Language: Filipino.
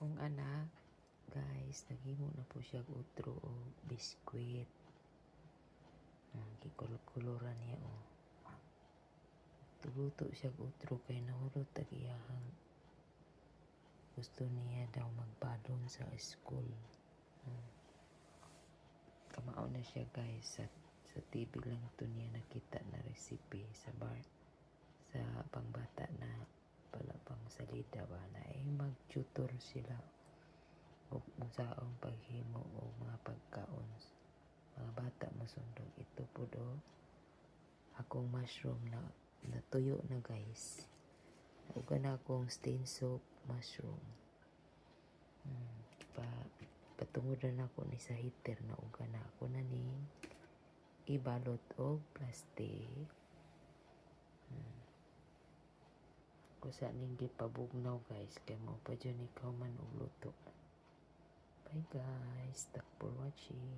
akong anak, guys, naghimo na po siya utro o biskwit. Ah, gikulor-kuloran niya o. Tuluto siya utro kay tag iyahang gusto niya daw magbalon sa school. Hmm. Kamao na siya guys sa sa TV lang to niya nakita na recipe sa bar sa pangbata na salida ba na eh mag-tutor sila o kung saong paghimo o mga pagkaon. Mga bata masundog ito po do akong mushroom na natuyo na guys. Uga na akong stain soap mushroom. Hmm, pa patungodan ako ni sa heater na uga na ako na ni ibalot og plastic hmm. Kung saan ning gipabugnaw guys. Kay mo pa dyan ikaw man og luto. Bye guys. Thank for watching